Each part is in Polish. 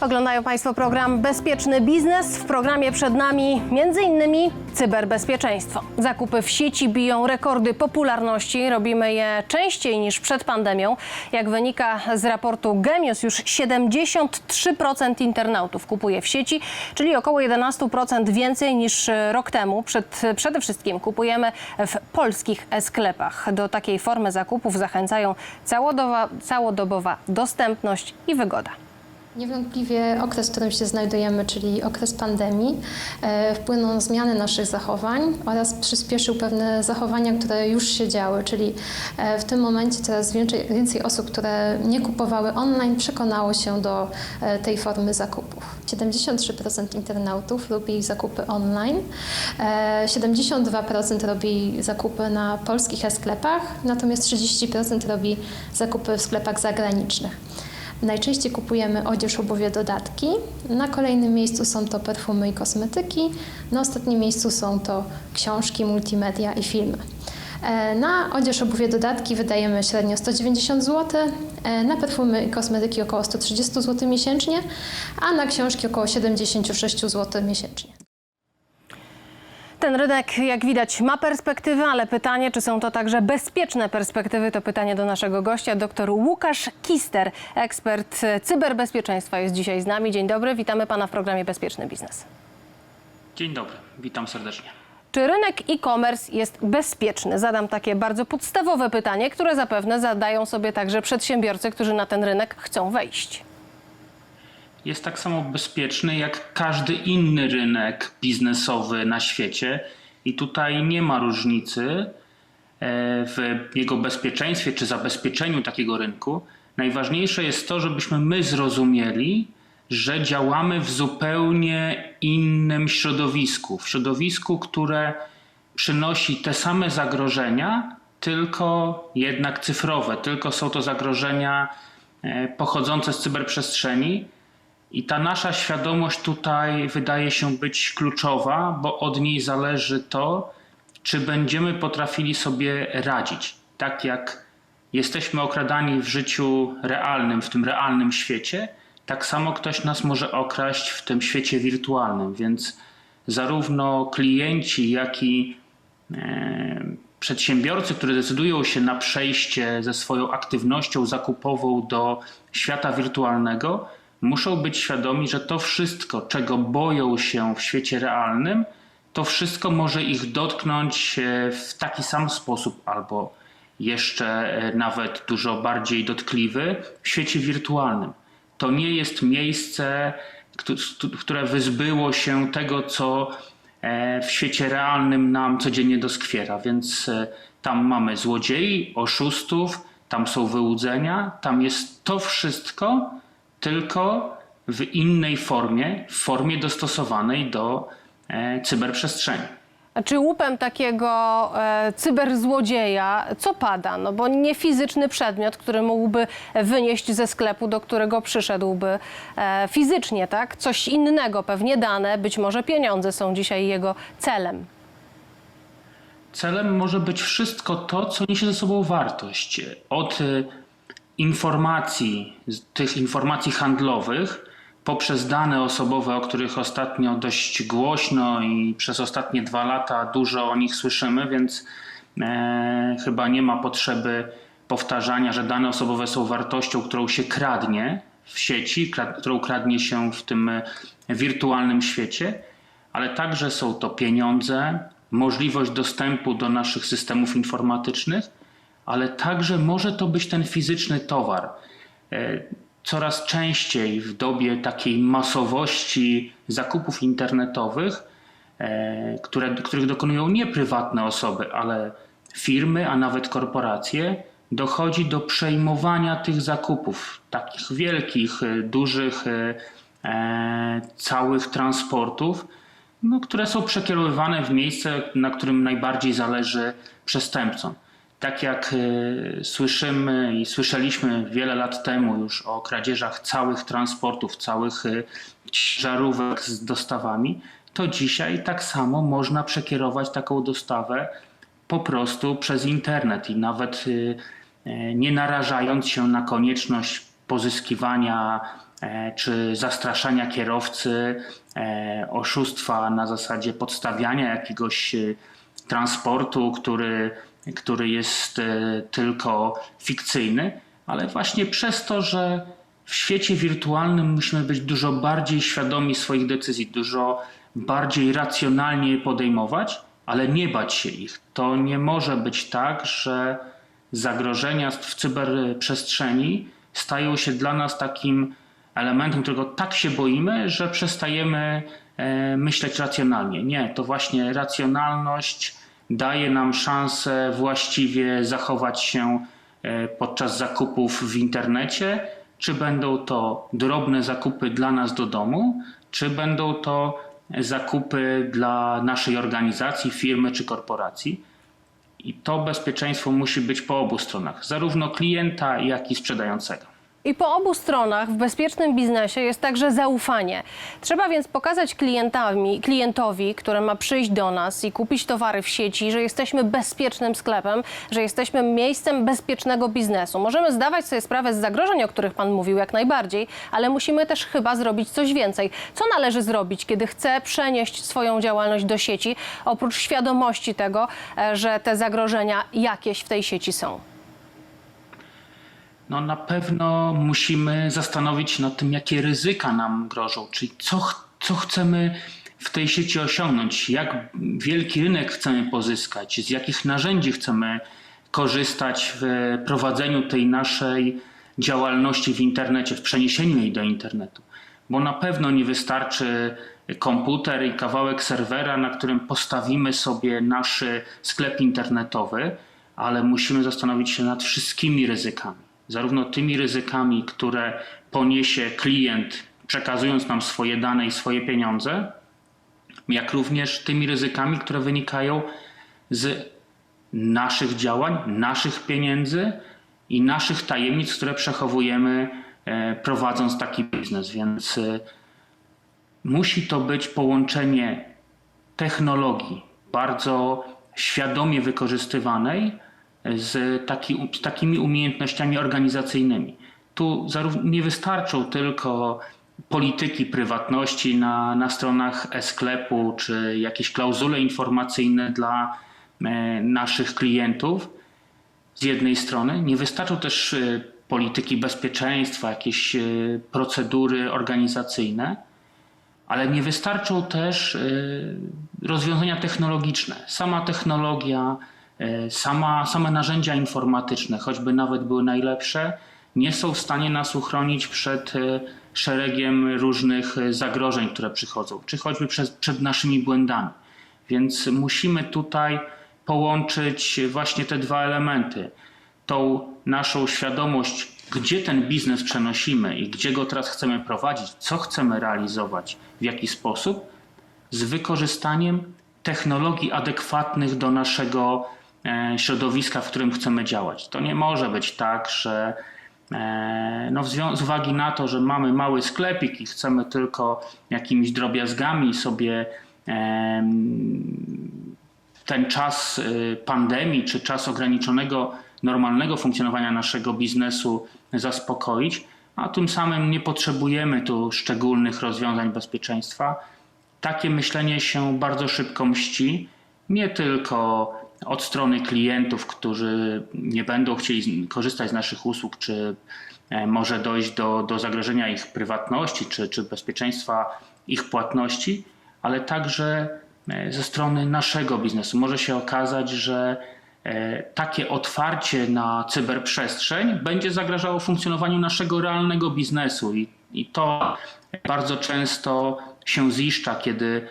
Oglądają Państwo program Bezpieczny Biznes. W programie przed nami m.in. cyberbezpieczeństwo. Zakupy w sieci biją rekordy popularności. Robimy je częściej niż przed pandemią. Jak wynika z raportu Gemius, już 73% internautów kupuje w sieci, czyli około 11% więcej niż rok temu. Przed, przede wszystkim kupujemy w polskich sklepach. Do takiej formy zakupów zachęcają całodoba, całodobowa dostępność i wygoda. Niewątpliwie okres, w którym się znajdujemy, czyli okres pandemii, e, wpłynął na zmiany naszych zachowań oraz przyspieszył pewne zachowania, które już się działy, czyli e, w tym momencie coraz więcej, więcej osób, które nie kupowały online, przekonało się do e, tej formy zakupów. 73% internautów robi zakupy online, e, 72% robi zakupy na polskich sklepach, natomiast 30% robi zakupy w sklepach zagranicznych. Najczęściej kupujemy odzież, obuwie, dodatki. Na kolejnym miejscu są to perfumy i kosmetyki. Na ostatnim miejscu są to książki, multimedia i filmy. E, Na odzież, obuwie, dodatki wydajemy średnio 190 zł, e, na perfumy i kosmetyki około 130 zł miesięcznie, a na książki około 76 zł miesięcznie. Ten rynek, jak widać, ma perspektywy, ale pytanie, czy są to także bezpieczne perspektywy, to pytanie do naszego gościa. Dr Łukasz Kister, ekspert cyberbezpieczeństwa, jest dzisiaj z nami. Dzień dobry, witamy pana w programie Bezpieczny Biznes. Dzień dobry, witam serdecznie. Czy rynek e-commerce jest bezpieczny? Zadam takie bardzo podstawowe pytanie, które zapewne zadają sobie także przedsiębiorcy, którzy na ten rynek chcą wejść. Jest tak samo bezpieczny jak każdy inny rynek biznesowy na świecie i tutaj nie ma różnicy e, w jego bezpieczeństwie czy zabezpieczeniu takiego rynku. Najważniejsze jest to, żebyśmy my zrozumieli, że działamy w zupełnie innym środowisku, w środowisku, które przynosi te same zagrożenia, tylko jednak cyfrowe, tylko są to zagrożenia e, pochodzące z cyberprzestrzeni. I ta nasza świadomość tutaj wydaje się być kluczowa, bo od niej zależy to, czy będziemy potrafili sobie radzić. Tak jak jesteśmy okradani w życiu realnym, w tym realnym świecie, tak samo ktoś nas może okraść w tym świecie wirtualnym. Więc zarówno klienci, jak i e, przedsiębiorcy, którzy decydują się na przejście ze swoją aktywnością zakupową do świata wirtualnego, muszą być świadomi, że to wszystko, czego boją się w świecie realnym, to wszystko może ich dotknąć e, w taki sam sposób albo jeszcze e, nawet dużo bardziej dotkliwy w świecie wirtualnym. To nie jest miejsce, któ- które wyzbyło się tego, co e, w świecie realnym nam codziennie doskwiera. Więc tam mamy złodziei, oszustów, tam są wyłudzenia, tam jest to wszystko, tylko w innej formie, w formie dostosowanej do e, cyberprzestrzeni. A Czy łupem takiego e, cyberzłodzieja co pada? No bo nie fizyczny przedmiot, który mógłby wynieść ze sklepu, do którego przyszedłby e, fizycznie, tak? Coś innego, pewnie dane, być może pieniądze są dzisiaj jego celem. Celem może być wszystko to, co niesie ze sobą wartość. Od y, informacji, tych informacji handlowych, poprzez dane osobowe, o których ostatnio dość głośno i przez ostatnie dwa lata dużo o nich słyszymy, więc e, chyba nie ma potrzeby powtarzania, że dane osobowe są wartością, którą się kradnie w sieci, kra- którą kradnie się w tym e, wirtualnym świecie ale także są to pieniądze, możliwość dostępu do naszych systemów informatycznych, ale także może to być ten fizyczny towar. E, Coraz częściej w dobie takiej masowości zakupów internetowych, e, które, których dokonują nie prywatne osoby, ale firmy, a nawet korporacje, dochodzi do przejmowania tych zakupów, takich wielkich, e, dużych, całych transportów, no, które są przekierowywane w miejsce, na którym najbardziej zależy przestępcom. Tak jak e, słyszymy i słyszeliśmy wiele lat temu już o kradzieżach całych transportów, całych e, ciężarówek z dostawami, to dzisiaj tak samo można przekierować taką dostawę po prostu przez internet i nawet y, e, nie narażając się na konieczność pozyskiwania e, czy zastraszania kierowcy, e, oszustwa na zasadzie podstawiania jakiegoś transportu, który, który jest e, tylko fikcyjny, ale właśnie przez to, że w świecie wirtualnym musimy być dużo bardziej świadomi swoich decyzji, dużo bardziej racjonalnie je podejmować, ale nie bać się ich. To nie może być tak, że zagrożenia w cyberprzestrzeni stają się dla nas takim elementem, którego tak się boimy, że przestajemy e, myśleć racjonalnie. Nie, to właśnie racjonalność daje nam szansę właściwie zachować się e, podczas zakupów w internecie, czy będą to drobne zakupy dla nas do domu, czy będą to zakupy dla naszej organizacji, firmy czy korporacji. I to bezpieczeństwo musi być po obu stronach, zarówno klienta, jak i sprzedającego. I po obu stronach w bezpiecznym biznesie jest także zaufanie. Trzeba więc pokazać klientami, klientowi, który ma przyjść do nas i kupić towary w sieci, że jesteśmy bezpiecznym sklepem, że jesteśmy miejscem bezpiecznego biznesu. Możemy zdawać sobie sprawę z zagrożeń, o których Pan mówił, jak najbardziej, ale musimy też chyba zrobić coś więcej. Co należy zrobić, kiedy chcę przenieść swoją działalność do sieci, oprócz świadomości tego, e, że te zagrożenia jakieś w tej sieci są? No na pewno musimy zastanowić się nad tym, jakie ryzyka nam grożą, czyli co, co chcemy w tej sieci osiągnąć, jak wielki rynek chcemy pozyskać, z jakich narzędzi chcemy korzystać w prowadzeniu tej naszej działalności w internecie, w przeniesieniu jej do internetu. Bo na pewno nie wystarczy komputer i kawałek serwera, na którym postawimy sobie nasz sklep internetowy, ale musimy zastanowić się nad wszystkimi ryzykami. Zarówno tymi ryzykami, które poniesie klient, przekazując nam swoje dane i swoje pieniądze, jak również tymi ryzykami, które wynikają z naszych działań, naszych pieniędzy i naszych tajemnic, które przechowujemy e, prowadząc taki biznes. Więc e, musi to być połączenie technologii bardzo świadomie wykorzystywanej z, taki, takimi umiejętnościami organizacyjnymi. Tu nie wystarczą tylko polityki prywatności na, na stronach e-sklepu, czy jakieś klauzule informacyjne dla e, naszych klientów z jednej strony. Nie wystarczą też e, polityki bezpieczeństwa, jakieś e, procedury organizacyjne, ale nie wystarczą też rozwiązania technologiczne. Sama technologia, sama, same narzędzia informatyczne, choćby nawet były najlepsze, nie są w stanie nas uchronić przed y, szeregiem różnych y, zagrożeń, które przychodzą, czy choćby przed, naszymi błędami. Więc musimy tutaj połączyć właśnie te dwa elementy. Tą naszą świadomość, gdzie ten biznes przenosimy i gdzie go teraz chcemy prowadzić, co chcemy realizować, w jaki sposób, z wykorzystaniem technologii adekwatnych do naszego e, środowiska, w którym chcemy działać. To nie może być tak, że e, no, z uwagi na to, że mamy mały sklepik i chcemy tylko jakimiś drobiazgami sobie em, ten czas pandemii czy czas ograniczonego normalnego funkcjonowania naszego biznesu zaspokoić, a tym samym nie potrzebujemy tu szczególnych rozwiązań bezpieczeństwa. Takie myślenie się bardzo szybko mści, nie tylko od strony klientów, którzy nie będą chcieli korzystać z naszych usług, czy e, może dojść do, do zagrożenia ich prywatności, czy, czy bezpieczeństwa ich płatności, ale także e, ze strony naszego biznesu. Może się okazać, że e, takie otwarcie na cyberprzestrzeń będzie zagrażało funkcjonowaniu naszego realnego biznesu i, i to bardzo często się ziszcza, kiedy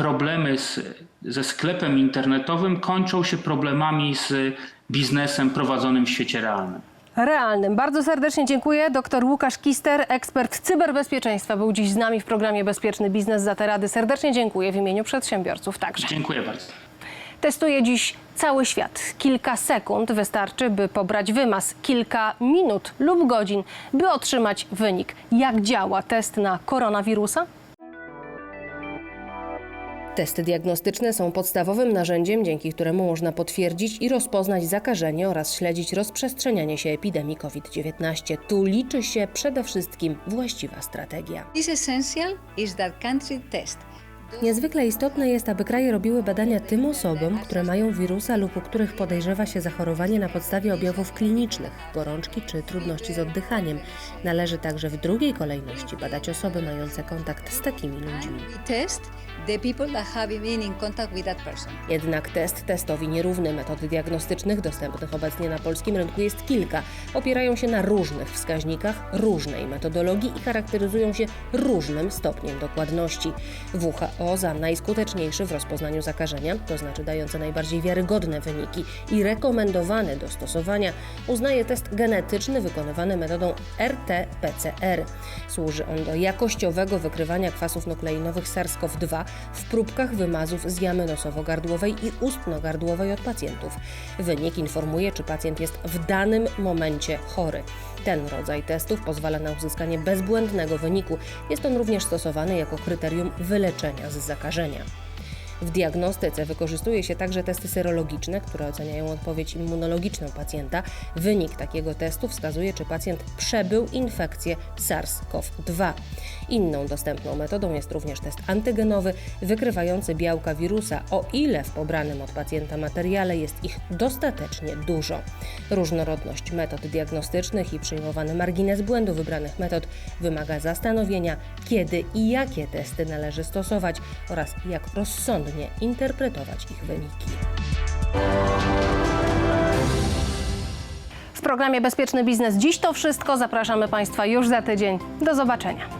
problemy z, ze sklepem internetowym kończą się problemami z biznesem prowadzonym w świecie realnym. realnym. Bardzo serdecznie dziękuję. Dr Łukasz Kister, ekspert cyberbezpieczeństwa, był dziś z nami w programie Bezpieczny Biznes za te rady. Serdecznie dziękuję w imieniu przedsiębiorców także. Dziękuję bardzo. Testuje dziś cały świat. Kilka sekund wystarczy, by pobrać wymaz. Kilka minut lub godzin, by otrzymać wynik. Jak działa test na koronawirusa? Testy diagnostyczne są podstawowym narzędziem, dzięki któremu można potwierdzić i rozpoznać zakażenie oraz śledzić rozprzestrzenianie się epidemii COVID-19. Tu liczy się przede wszystkim właściwa strategia. is essential is that country test Niezwykle istotne jest, aby kraje robiły badania tym osobom, które mają wirusa lub u których podejrzewa się zachorowanie na podstawie objawów klinicznych, gorączki czy trudności z oddychaniem. Należy także w drugiej kolejności badać osoby mające kontakt z takimi ludźmi. test the people that have been in contact with that person. Jednak test testowi nierówny. Metod diagnostycznych dostępnych obecnie na polskim rynku jest kilka. Opierają się na różnych wskaźnikach, różnej metodologii i charakteryzują się różnym stopniem dokładności. WHO za najskuteczniejszy w rozpoznaniu zakażenia, to znaczy dające najbardziej wiarygodne wyniki i rekomendowany do stosowania, uznaje test genetyczny wykonywany metodą RT-PCR. Służy on do jakościowego wykrywania kwasów nukleinowych SARS-CoV-2 w próbkach wymazów z jamy nosowo-gardłowej i ustno-gardłowej od pacjentów. Wynik informuje, czy pacjent jest w danym momencie chory. Ten rodzaj testów pozwala na uzyskanie bezbłędnego wyniku. Jest on również stosowany jako kryterium wyleczenia z zakażenia. W diagnostyce wykorzystuje się także testy serologiczne, które oceniają odpowiedź immunologiczną pacjenta. Wynik takiego testu wskazuje, czy pacjent przebył infekcję SARS-CoV-2. Inną dostępną metodą jest również test antygenowy, wykrywający białka wirusa, o ile w pobranym od pacjenta materiale jest ich dostatecznie dużo. Różnorodność metod diagnostycznych i przyjmowany margines błędu wybranych metod wymaga zastanowienia, kiedy i jakie testy należy stosować oraz jak rozsądnie interpretować ich wyniki. W programie Bezpieczny Biznes dziś to wszystko. Zapraszamy Państwa już za tydzień. Do zobaczenia.